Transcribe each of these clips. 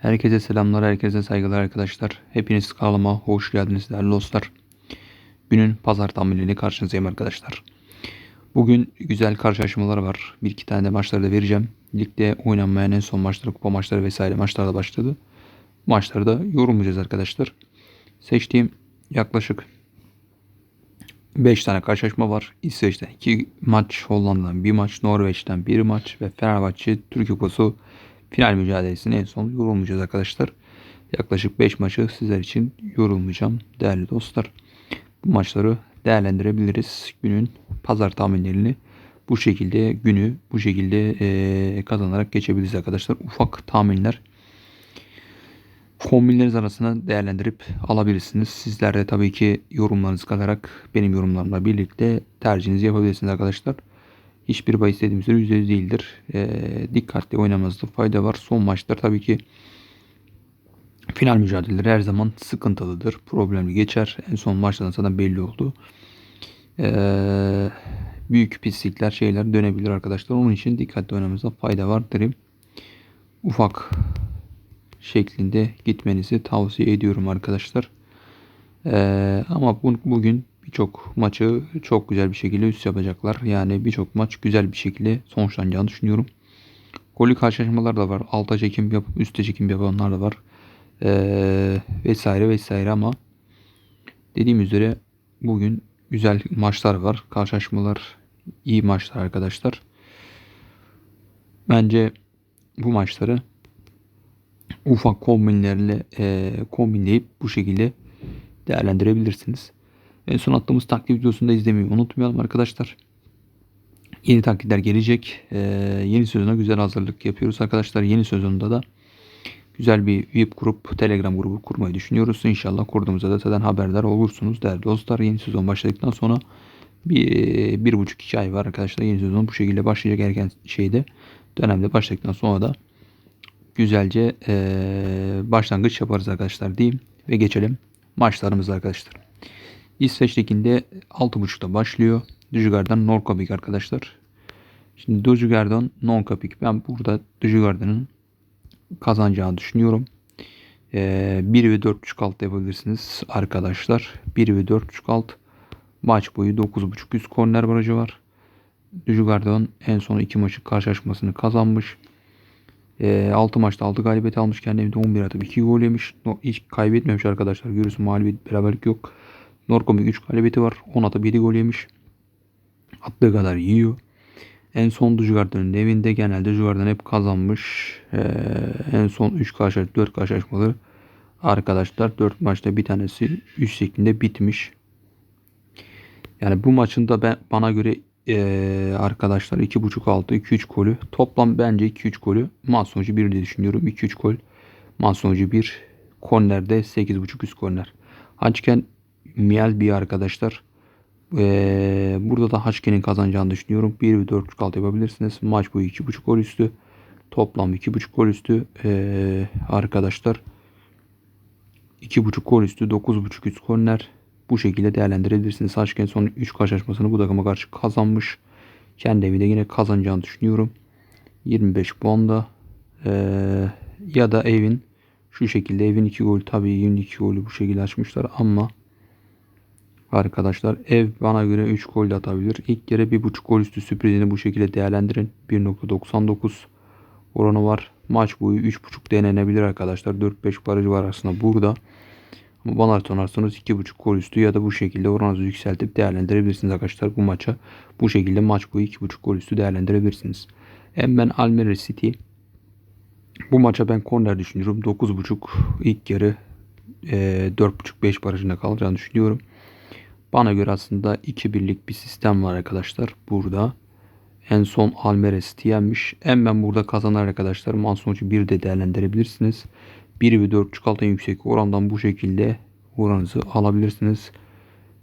Herkese selamlar, herkese saygılar arkadaşlar. Hepiniz kanalıma hoş geldiniz değerli dostlar. Günün pazar tahminleriyle karşınızdayım arkadaşlar. Bugün güzel karşılaşmalar var. Bir iki tane de maçları da vereceğim. Ligde oynanmayan en son maçları, kupa maçları vesaire maçlar da başladı. Maçları da yorumlayacağız arkadaşlar. Seçtiğim yaklaşık 5 tane karşılaşma var. İsveç'ten 2 maç, Hollanda'dan 1 maç, Norveç'ten 1 maç ve Fenerbahçe Türkiye Kupası final mücadelesini en son yorumlayacağız arkadaşlar. Yaklaşık 5 maçı sizler için yorumlayacağım değerli dostlar. Bu maçları değerlendirebiliriz. Günün pazar tahminlerini bu şekilde günü bu şekilde e, kazanarak geçebiliriz arkadaşlar. Ufak tahminler kombinleriniz arasında değerlendirip alabilirsiniz. Sizler de tabii ki yorumlarınızı katarak benim yorumlarımla birlikte tercihinizi yapabilirsiniz arkadaşlar. Hiçbir bahis dediğimiz üzere %100 değildir. E, dikkatli oynamanızda fayda var. Son maçlar tabii ki final mücadeleleri her zaman sıkıntılıdır. Problemli geçer. En son maçlardan zaten belli oldu. E, büyük pislikler şeyler dönebilir arkadaşlar. Onun için dikkatli oynamanızda fayda var derim. Ufak şeklinde gitmenizi tavsiye ediyorum arkadaşlar. Ee, ama bu, bugün birçok maçı çok güzel bir şekilde üst yapacaklar. Yani birçok maç güzel bir şekilde sonuçlanacağını düşünüyorum. Golü karşılaşmalar da var. Alta çekim yapıp üstte çekim yapanlar da var. Ee, vesaire vesaire ama dediğim üzere bugün güzel maçlar var. Karşılaşmalar iyi maçlar arkadaşlar. Bence bu maçları ufak kombinlerle e, kombinleyip bu şekilde değerlendirebilirsiniz. En son attığımız taklit videosunu da izlemeyi unutmayalım arkadaşlar. Yeni taklitler gelecek. Ee, yeni sezona güzel hazırlık yapıyoruz arkadaşlar. Yeni sezonda da güzel bir VIP grup, Telegram grubu kurmayı düşünüyoruz. İnşallah kurduğumuzda da zaten haberdar olursunuz değerli dostlar. Yeni sezon başladıktan sonra bir, bir buçuk iki ay var arkadaşlar. Yeni sezon bu şekilde başlayacak erken şeyde dönemde başladıktan sonra da güzelce ee, başlangıç yaparız arkadaşlar diyeyim ve geçelim maçlarımıza arkadaşlar. İsveç Ligi'nde 6.30'da başlıyor. Düzügar'dan Norrköping arkadaşlar. Şimdi Düzügar'dan Norrköping. Ben burada Düzügar'dan kazanacağını düşünüyorum. Ee, 1 ve 4.5 alt yapabilirsiniz arkadaşlar. 1 ve 4.5 alt. Maç boyu 9.5 üst korner barajı var. Düzügar'dan en son 2 maçı karşılaşmasını kazanmış. E, 6 maçta 6 galibiyet almış. Kendi evinde 11 atıp 2 gol yemiş. No, hiç kaybetmemiş arkadaşlar. Görüyorsun mağlubiyet beraberlik yok. Norkomik 3 galibiyeti var. 10 atıp 7 gol yemiş. Attığı kadar yiyor. En son Dujugar'ın evinde genelde Dujugar'dan hep kazanmış. Ee, en son 3 karşılaşma 4 karşılaşmaları arkadaşlar 4 maçta bir tanesi üst şeklinde bitmiş. Yani bu maçın da ben bana göre ee, arkadaşlar 2.5 altı 2-3 golü. Toplam bence 2-3 golü. Maç sonucu 1 diye düşünüyorum. 2-3 gol. Maç sonucu 1. Kornerde 8.5 üst korner. Haçken Miel bir arkadaşlar. Ee, burada da Haçken'in kazanacağını düşünüyorum. 1 ve 4 alt yapabilirsiniz. Maç boyu 2.5 gol üstü. Toplam 2.5 gol üstü. Ee, arkadaşlar 2.5 gol üstü 9.5 üst korner. Bu şekilde değerlendirebilirsiniz. Haçken son 3 karşılaşmasını bu takıma karşı kazanmış. Kendi evinde yine kazanacağını düşünüyorum. 25 puanda. Ee, ya da evin şu şekilde evin 2 gol tabii evin 2 golü bu şekilde açmışlar ama Arkadaşlar ev bana göre 3 gol de atabilir. İlk yere 1.5 gol üstü sürprizini bu şekilde değerlendirin. 1.99 oranı var. Maç boyu 3.5 denenebilir arkadaşlar. 4-5 barajı var aslında burada. Ama bana sonarsanız 2.5 gol üstü ya da bu şekilde oranınızı yükseltip değerlendirebilirsiniz arkadaşlar bu maça. Bu şekilde maç boyu 2.5 gol üstü değerlendirebilirsiniz. Hem ben Almere City bu maça ben korner düşünüyorum. 9.5 ilk yarı e, 4.5-5 barajında kalacağını düşünüyorum. Bana göre aslında 2 birlik bir sistem var arkadaşlar burada. En son Almeres yenmiş. En ben burada kazanan arkadaşlar man sonucu 1 de değerlendirebilirsiniz. 1 ve 4.5 altın yüksek orandan bu şekilde oranınızı alabilirsiniz.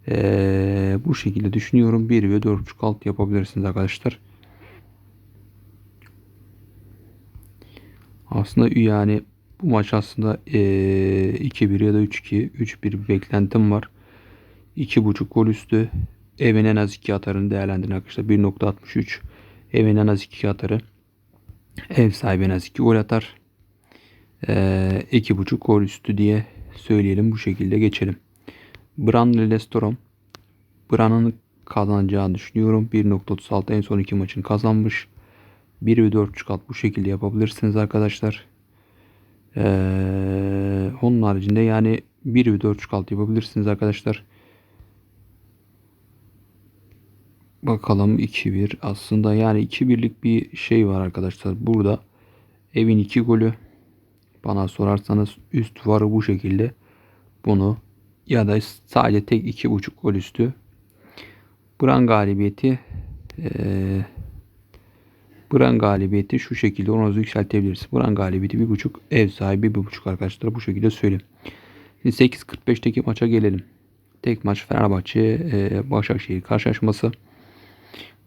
Ee, bu şekilde düşünüyorum. 1 ve 4.5 alt yapabilirsiniz arkadaşlar. Aslında yani bu maç aslında ee, 2-1 ya da 3-2, 3-1 bir beklentim var. 2.5 gol üstü. Evin en az 2 atarını değerlendirin arkadaşlar. 1.63. Evin en az 2 atarı. Ev sahibi en az 2 gol atar. Ee, 2.5 gol üstü diye söyleyelim. Bu şekilde geçelim. Branly Lestorom. Bran'ın kazanacağını düşünüyorum. 1.36 en son iki maçını kazanmış. 1 ve 4 alt bu şekilde yapabilirsiniz arkadaşlar. Ee, onun haricinde yani 1 ve 4 alt yapabilirsiniz arkadaşlar. Bakalım 2-1 aslında yani 2-1'lik bir şey var arkadaşlar. Burada evin 2 golü bana sorarsanız üst varı bu şekilde bunu ya da sadece tek 2.5 gol üstü Bran galibiyeti ee, Bran galibiyeti şu şekilde oranınızı yükseltebiliriz. Bran galibiyeti 1.5 ev sahibi 1.5 arkadaşlar bu şekilde söyleyeyim. Şimdi 8.45'teki maça gelelim. Tek maç Fenerbahçe e, Başakşehir karşılaşması.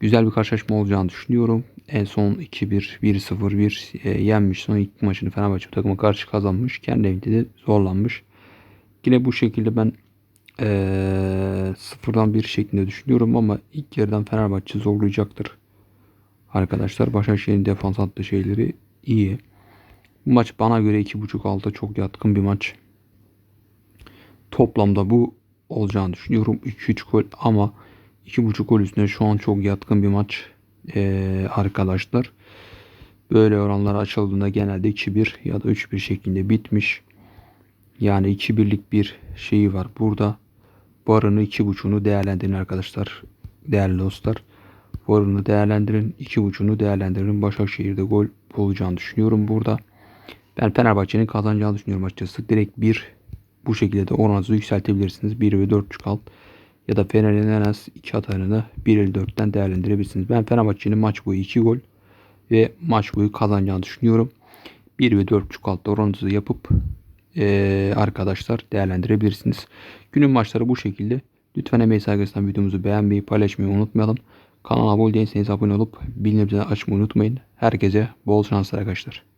Güzel bir karşılaşma olacağını düşünüyorum. En son 2-1, 1-0, 1 e, yenmiş. Son ilk maçını Fenerbahçe takıma karşı kazanmış. Kendi evinde de zorlanmış. Yine bu şekilde ben e, sıfırdan bir şeklinde düşünüyorum ama ilk yarıdan Fenerbahçe zorlayacaktır. Arkadaşlar Başakşehir'in defans hattı şeyleri iyi. Bu maç bana göre 2.5 alta çok yatkın bir maç. Toplamda bu olacağını düşünüyorum. 2-3 gol ama 2.5 gol üstüne şu an çok yatkın bir maç ee, arkadaşlar. Böyle oranlar açıldığında genelde 2-1 ya da 3-1 şeklinde bitmiş. Yani 2-1'lik bir şeyi var burada. Varını 2.5'unu değerlendirin arkadaşlar. Değerli dostlar. Varını değerlendirin. 2.5'unu değerlendirin. Başakşehir'de gol olacağını düşünüyorum burada. Ben Fenerbahçe'nin kazanacağını düşünüyorum açıkçası. Direkt 1 bu şekilde de oranınızı yükseltebilirsiniz. 1 ve 4.5 alt ya da Fener'in en az 2 atarını 1.54'ten değerlendirebilirsiniz. Ben Fenerbahçe'nin maç boyu 2 gol ve maç boyu kazanacağını düşünüyorum. 1 ve 4.5 altta oranınızı yapıp ee, arkadaşlar değerlendirebilirsiniz. Günün maçları bu şekilde. Lütfen emeği saygısından videomuzu beğenmeyi paylaşmayı unutmayalım. Kanala abone değilseniz abone olup bildirimleri açmayı unutmayın. Herkese bol şanslar arkadaşlar.